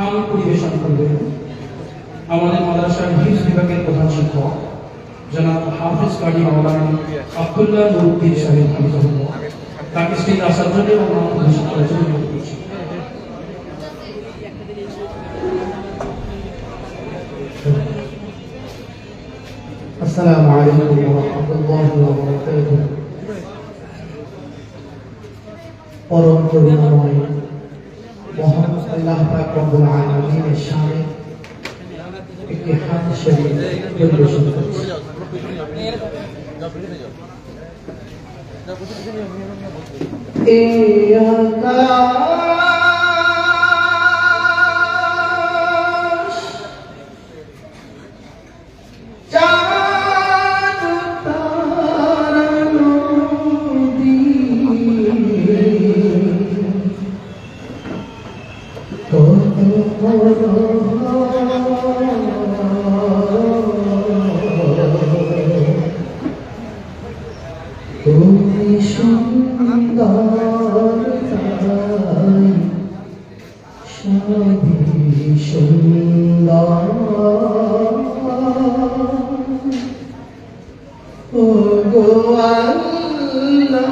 হাম পরিবেশন করবেন আমাদের মাদ্রাসার হিফজ বিভাগের প্রধান শিক্ষক জনাব হাফিজ কাজী মাওলানা আব্দুল্লাহ নুরুদ্দিন সাহেব হাফিজাহুল্লাহ তাকে স্টেজ আসার জন্য এবং নাম পরিবেশন করার জন্য অনুরোধ করছি। السلام عليكم ورحمة الله وبركاته পরম করুণাময় মহান আল্লাহ رب العالمين الشامل الاتحاد الشديد كل القدس إياك তুমি সুন্দর তাই সবই সুন্দর ও গো আল্লাহ।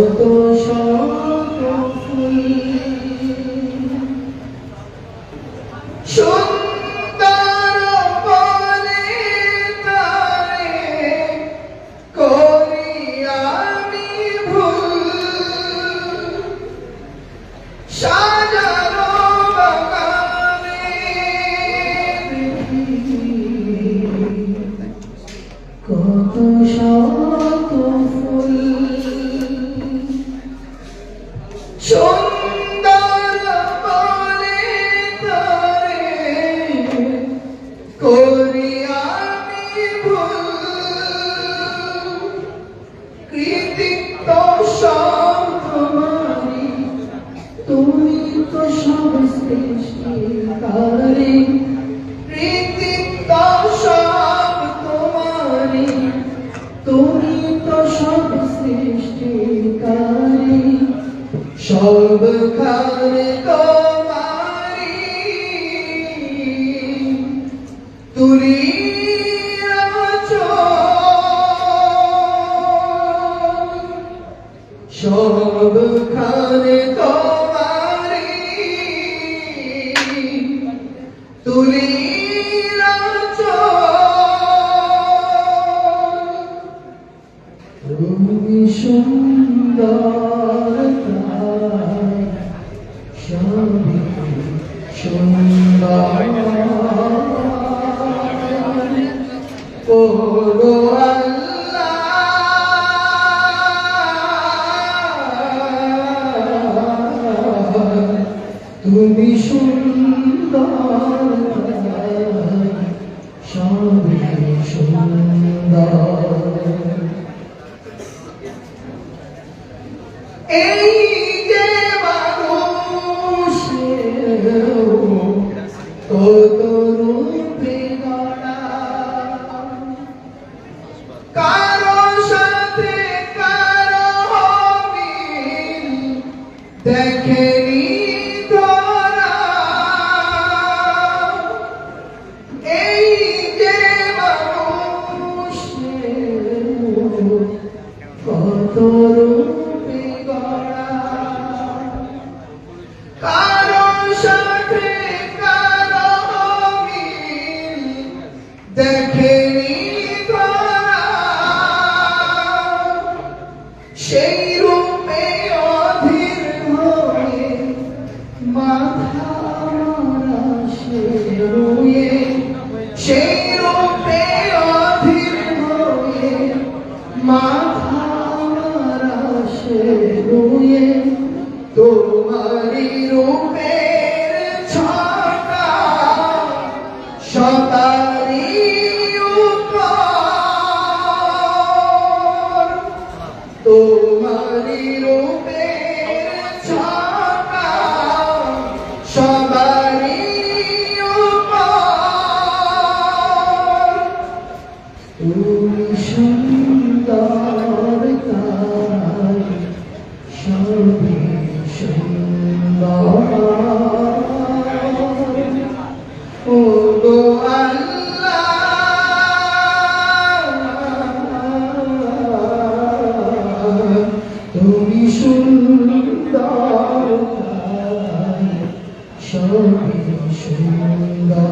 কত শত সব খানে তোমারি তুলি সব খানে তোমারি তুমি সুন্দর। সবই সুন্দর। এই সেই রূপে অধীর হয়ে মাথারা সে রুয়ে তোমারি রূপে ছটা শতারি তোমারি রূপে তুমি সুন্দর তাই সবে সুন্দর। তুমি সুন্দর সবই সুন্দর।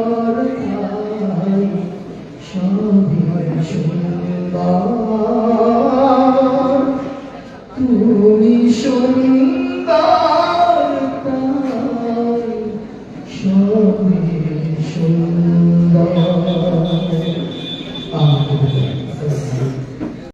সুন্দর সবে সুন্দর